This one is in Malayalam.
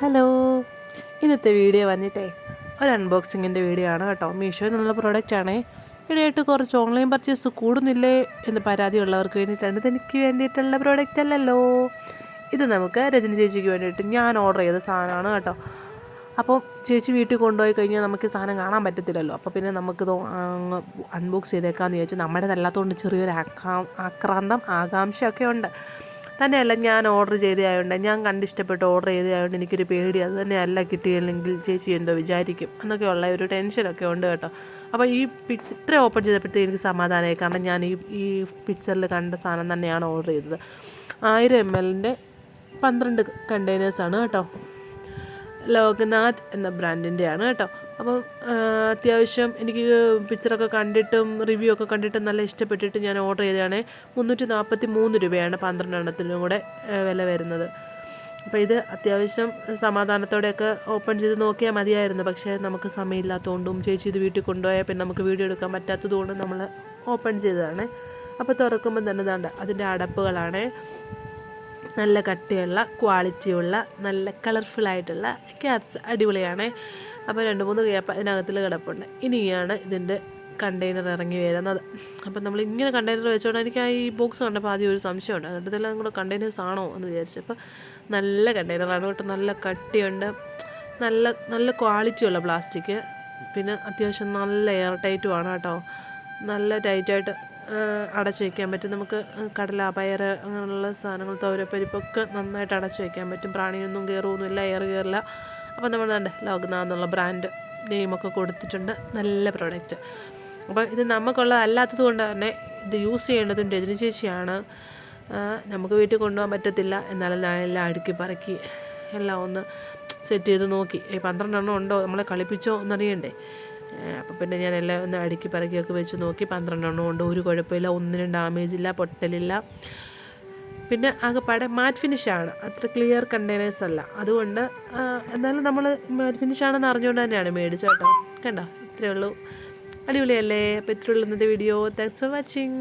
ഹലോ. ഇന്നത്തെ വീഡിയോ വന്നിട്ടേ ഒരു അൺബോക്സിങ്ങിന്റെ വീഡിയോ ആണ് കേട്ടോ. മീഷോ എന്നുള്ള പ്രോഡക്റ്റാണേ ഇടയായിട്ട് കുറച്ച് ഓൺലൈൻ പർച്ചേസ് കൂടുന്നില്ലേ എന്ന് പരാതി പരാതിയുള്ളവർക്ക് വേണ്ടിയിട്ടാണ് ഇതെനിക്ക് വേണ്ടിയിട്ടുള്ള പ്രോഡക്റ്റ് അല്ലല്ലോ. ഇത് നമുക്ക് രജനി ചേച്ചിക്ക് വേണ്ടിയിട്ട് ഞാൻ ഓർഡർ ചെയ്ത സാധനമാണ് കേട്ടോ. അപ്പോൾ ചേച്ചി വീട്ടിൽ കൊണ്ടുപോയി കഴിഞ്ഞാൽ നമുക്ക് സാധനം കാണാൻ പറ്റത്തില്ലല്ലോ. അപ്പോൾ പിന്നെ നമുക്കിത് അൺബോക്സ് ചെയ്തേക്കാമെന്ന് ചോദിച്ചാൽ നമ്മുടെ അല്ലാത്തതുകൊണ്ട് ചെറിയൊരു ആക്രാന്തം ആകാംക്ഷയൊക്കെ ഉണ്ട്. തന്നെയല്ല ഞാൻ ഓർഡർ ചെയ്തതായതുകൊണ്ട് ഞാൻ കണ്ടിഷ്ടപ്പെട്ട് ഓർഡർ ചെയ്തതായതുകൊണ്ട് എനിക്കൊരു പേടി. അത് തന്നെയല്ല കിട്ടിയില്ലെങ്കിൽ ചേച്ചി എന്തോ വിചാരിക്കും. എന്നൊക്കെയുള്ള ഒരു ടെൻഷനൊക്കെ ഉണ്ട് കേട്ടോ. അപ്പോൾ ഈ ഇത്ര ഓപ്പൺ ചെയ്തപ്പോഴത്തേക്ക് എനിക്ക് സമാധാനമായി കാരണം ഞാൻ ഈ ഈ പിക്ചറിൽ കണ്ട സാധനം തന്നെയാണ് ഓർഡർ ചെയ്തത്. ആയിരം എം എല്ലിന്റെ പന്ത്രണ്ട് കണ്ടെയ്നേഴ്സാണ് കേട്ടോ. ലോകനാഥ് എന്ന ബ്രാൻഡിന്റെയാണ് കേട്ടോ. അപ്പം അത്യാവശ്യം എനിക്ക് പിക്ചറൊക്കെ കണ്ടിട്ടും റിവ്യൂ ഒക്കെ കണ്ടിട്ടും നല്ല ഇഷ്ടപ്പെട്ടിട്ട് ഞാൻ ഓർഡർ ചെയ്തതാണ്. മുന്നൂറ്റി നാൽപ്പത്തി മൂന്ന് രൂപയാണ് പന്ത്രണ്ടെണ്ണത്തിനും കൂടെ വില വരുന്നത്. അപ്പോൾ ഇത് അത്യാവശ്യം സമാധാനത്തോടെയൊക്കെ ഓപ്പൺ ചെയ്ത് നോക്കിയാൽ മതിയായിരുന്നു. പക്ഷേ നമുക്ക് സമയമില്ലാത്തതുകൊണ്ടും ചേച്ചി ഇത് വീട്ടിൽ കൊണ്ടുപോയാൽ പിന്നെ നമുക്ക് വീഡിയോ എടുക്കാൻ പറ്റാത്തതുകൊണ്ടും നമ്മൾ ഓപ്പൺ ചെയ്തതാണ്. അപ്പോൾ തുറക്കുമ്പോൾ തന്നെ ദാണ്ട അതിന്റെ അടപ്പുകളാണ്. നല്ല കട്ടിയുള്ള ക്വാളിറ്റിയുള്ള നല്ല കളർഫുള്ളായിട്ടുള്ള ക്യാപ്സ് അടിപൊളിയാണ്. അപ്പോൾ രണ്ട് മൂന്ന് ഗ്യാപ്പ് അതിനകത്തിൽ കിടപ്പുണ്ട്. ഇനിയാണ് ഇതിന്റെ കണ്ടെയ്നർ ഇറങ്ങി വരുന്നത്. അപ്പം നമ്മൾ ഇങ്ങനെ കണ്ടെയ്നർ വെച്ചോണ്ട് എനിക്ക് ആ ഈ ബോക്സ് കണ്ടപ്പോൾ ആദ്യം ഒരു സംശയമുണ്ട്. എന്നിട്ട് ഇതെല്ലാം കൂടെ കണ്ടെയ്നേഴ്സ് ആണോ എന്ന് വിചാരിച്ചപ്പോൾ നല്ല കണ്ടെയ്നറാണ് കേട്ടോ. നല്ല കട്ടിയുണ്ട്. നല്ല നല്ല ക്വാളിറ്റിയുള്ള പ്ലാസ്റ്റിക് പിന്നെ അത്യാവശ്യം നല്ല എയർ ടൈറ്റും ആണ് കേട്ടോ. നല്ല ടൈറ്റായിട്ട് അടച്ചു വയ്ക്കാൻ പറ്റും. നമുക്ക് കടല പയർ അങ്ങനെയുള്ള സാധനങ്ങൾ തോരപ്പരിപ്പൊക്കെ നന്നായിട്ട് അടച്ചു വയ്ക്കാൻ പറ്റും. പ്രാണിയൊന്നും കയറുമൊന്നുമില്ല എയർ കയറില്ല അപ്പോൾ നമ്മൾ തന്നെ ലോഗ്ന എന്നുള്ള ബ്രാൻഡ് നെയിമൊക്കെ കൊടുത്തിട്ടുണ്ട്. നല്ല പ്രോഡക്റ്റ് അപ്പോൾ ഇത് നമുക്കുള്ളതല്ലാത്തത് കൊണ്ട് തന്നെ ഇത് യൂസ് ചെയ്യേണ്ടതും രജനി ചേച്ചിയാണ്. നമുക്ക് വീട്ടിൽ കൊണ്ടുപോകാൻ പറ്റത്തില്ല. എന്നാലും ഞാൻ എല്ലാം അടുക്കി പറക്കി എല്ലാം ഒന്ന് സെറ്റ് ചെയ്ത് നോക്കി. ഈ പന്ത്രണ്ടെണ്ണം ഉണ്ടോ? നമ്മളെ കളിപ്പിച്ചോ എന്നറിയണ്ടേ? അപ്പോൾ പിന്നെ ഞാൻ എല്ലാം ഒന്ന് അടുക്കി പറക്കിയൊക്കെ വെച്ച് നോക്കി. പന്ത്രണ്ടെണ്ണം ഉണ്ട്. ഒരു കുഴപ്പമില്ല. ഒന്നിനും ഡാമേജ് ഇല്ല. പൊട്ടലില്ല. പിന്നെ ആകെപ്പാടെ മാറ്റ് ഫിനിഷാണ് അത്ര ക്ലിയർ കണ്ടെയ്നേഴ്സ് അല്ല. അതുകൊണ്ട് എന്നാലും നമ്മൾ മാറ്റ് ഫിനിഷാണെന്ന് അറിഞ്ഞുകൊണ്ട് തന്നെയാണ് മേടിച്ചത് കേട്ടോ. കണ്ടോ? ഇത്രയേ ഉള്ളൂ. അടിപൊളിയല്ലേ? അപ്പോൾ ഇത്രയുള്ള ഇന്നത്തെ വീഡിയോ താങ്ക്സ് ഫോർ വാച്ചിങ്